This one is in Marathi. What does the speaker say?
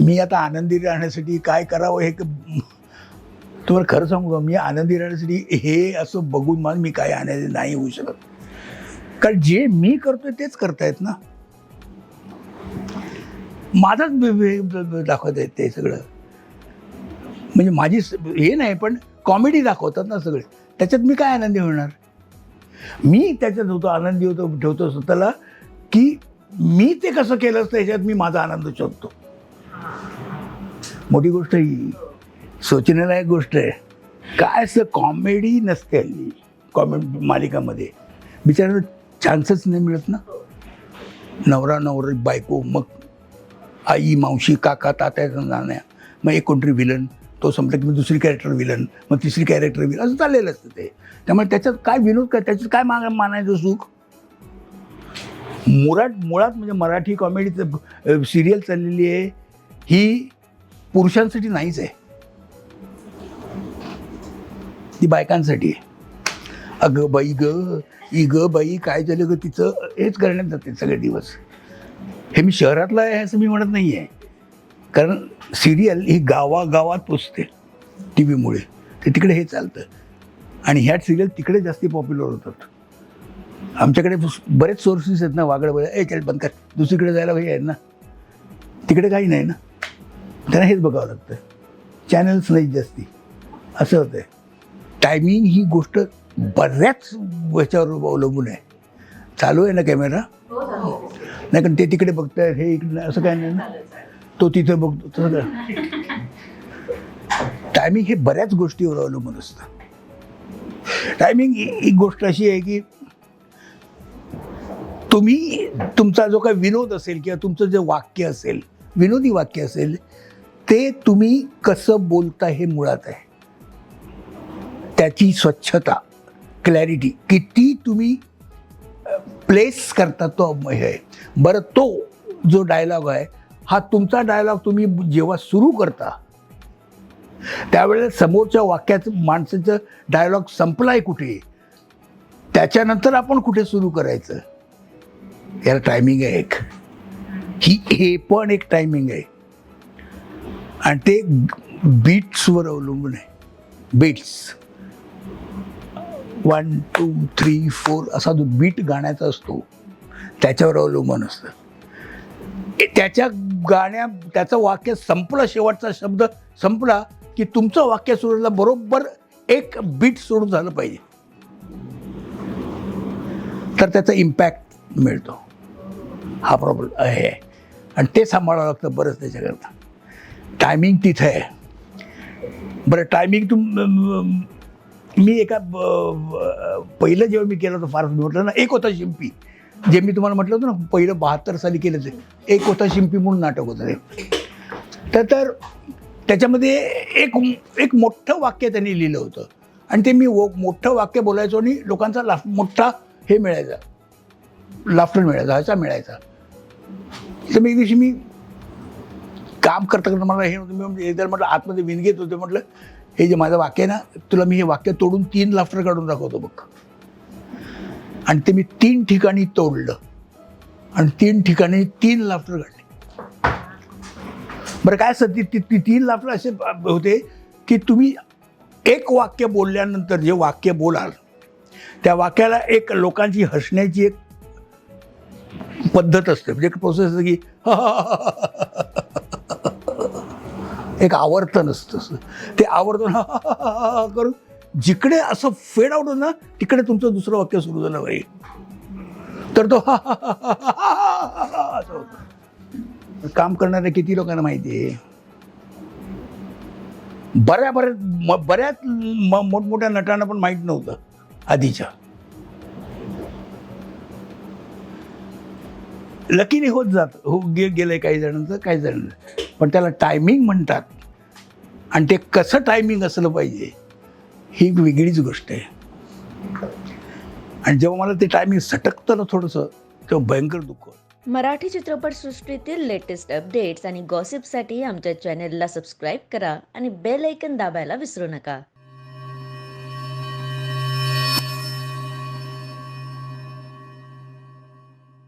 मी आता आनंदी राहण्यासाठी काय करावं हे तुम्हाला खरं सांगू का? मी आनंदी राहण्यासाठी हे असं बघून मला मी काय आनंदी नाही होऊ शकत. कारण जे मी करतोय तेच करतायत ना. माझाच दाखवत आहेत ते सगळं. म्हणजे माझी हे नाही पण कॉमेडी दाखवतात ना सगळे. त्याच्यात मी काय आनंदी होणार? मी त्याच्यात होतो आनंदी होतो ठेवतो स्वतःला की मी ते कसं केलं असतं याच्यात मी माझा आनंद शोधतो. मोठी गोष्ट ही. सोचण्यालायक गोष्ट आहे. काय असं कॉमेडी नसते हल्ली. कॉमेडी मालिकामध्ये. बिचारांना चान्सच नाही मिळत ना. नवरा नवरा बायको मग आई मावशी काका तात्याचा जाण्या मग एक कोणतरी विलन तो संपला की मग दुसरी कॅरेक्टर विलन मग तिसरी कॅरेक्टर विलन असं चाललेलं असतं ते. त्यामुळे त्याच्यात काय विनोद काय त्याच्यात काय मा मानायचं सुख? मुळात मुळात म्हणजे मराठी कॉमेडीचं सिरियल चाललेली आहे. ही पुरुषांसाठी नाहीच आहे. ती बायकांसाठी आहे. अगं बाई ग ई ग बाई काय झालं ग तिचं? हेच करण्यात जाते सगळे दिवस. हे मी शहरातलं आहे असं मी म्हणत नाही आहे कारण सिरियल ही गावागावात पोचते टी व्हीमुळे ते तिकडे हे चालतं. आणि ह्या सिरियल तिकडे जास्ती पॉप्युलर होतात. आमच्याकडे बरेच सोर्सेस आहेत ना वागड वगैरे ए चल बंद कर. दुसरीकडे जायला हे आहेत ना. तिकडे काही नाही ना. त्यांना हेच बघावं लागतं. चॅनल्स नाहीत जास्ती. असं होतं टायमिंग ही गोष्ट बऱ्याच ह्याच्यावर अवलंबून आहे. चालू आहे ना कॅमेरा नाही कारण ते तिकडे बघताय हे इकडे असं काय नाही ना? तो तिथे बघतो तसं काय? टायमिंग हे बऱ्याच गोष्टीवर अवलंबून असतं. टायमिंग ही ही गोष्ट अशी आहे की तुम्ही तुमचा जो काही विनोद असेल किंवा तुमचं जे वाक्य असेल विनोदी वाक्य असेल ते तुम्ही कसं बोलता हे मुळात आहे. त्याची स्वच्छता क्लॅरिटी किती तुम्ही प्लेस करता तो हे आहे. बरं तो जो डायलॉग आहे हा तुमचा डायलॉग तुम्ही जेव्हा सुरू करता त्यावेळेला समोरच्या वाक्याचं माणसाचं डायलॉग संपलाय कुठे? त्याच्यानंतर आपण कुठे सुरू करायचं? याला टायमिंग आहे एक. ही हे पण एक टायमिंग आहे. आणि ते बीट्सवर अवलंबून आहे. Beats one two three four असा जो बीट गाण्याचा असतो त्याच्यावर अवलंबून असतं. त्याच्या गाण्या त्याचं वाक्य संपलं शेवटचा शब्द संपला की तुमचं वाक्य सुरू बरोबर एक बीट सुरू झालं पाहिजे. तर त्याचा इम्पॅक्ट मिळतो. हा प्रॉब्लेम आहे. आणि ते सांभाळावं लागतं बरंच त्याच्याकरता. टायमिंग तिथं आहे. बरं टायमिंग तुम मी एका ब- पहिलं जेव्हा मी केलं होतं फार म्हटलं ना एक होता शिंपी. जे मी तुम्हाला म्हटलं होतं ना पहिलं बहात्तर साली केलं ते एक होता शिंपी म्हणून नाटक होतं ते. तर तर त्याच्यामध्ये एक एक मोठं वाक्य त्यांनी लिहिलं होतं. आणि ते मी वो मोठं वाक्य बोलायचो आणि लोकांचा लाफ मोठा हे मिळायचा. लाफ्टर मिळायचा ह्याचा मिळायचा. तर मी एक दिवशी मी काम करता करता मला हे नव्हतं मी म्हणजे एकदा म्हटलं आतमध्ये विनगेत होते म्हटलं हे जे माझं वाक्य आहे ना तुला मी हे वाक्य तोडून तीन लाफ्टर काढून दाखवतो बघ. आणि ते मी तीन ठिकाणी तोडलं. आणि तीन ठिकाणी तीन लाफ्टर काढले. बरं काय असतं ती ती- तीन लाफ्टर असे होते की तुम्ही एक वाक्य बोलल्यानंतर जे वाक्य बोलाल त्या वाक्याला एक लोकांची हसण्याची एक पद्धत असते. म्हणजे एक प्रोसेस असते की एक आवर्तन असतं ते आवर्तन करून जिकडे असं फेड आउट होतं ना तिकडे तुमचं दुसरं वाक्य सुरू झालं पाहिजे तर तो असं होतं काम करणाऱ्या किती लोकांना माहिती आहे बऱ्या बऱ्याच म- बऱ्याच म- मोठमोठ्या नटांना पण माहीत नव्हतं आधीच्या लकीने होत जात. हो गे गेलंय काही जणांचं काही जणांचं. पण त्याला टायमिंग म्हणतात. आणि ते कसं टायमिंग असलं पाहिजे ही एक वेगळीच गोष्ट आहे. आणि जेव्हा मला ते टायमिंग सटकतं ना थोडंसं तेव्हा भयंकर दुःख मराठी चित्रपटसृष्टीतील लेटेस्ट अपडेट्स आणि गॉसिपसाठी आमच्या चॅनेलला सबस्क्राईब करा आणि बेल ऐकन दाबायला विसरू नका.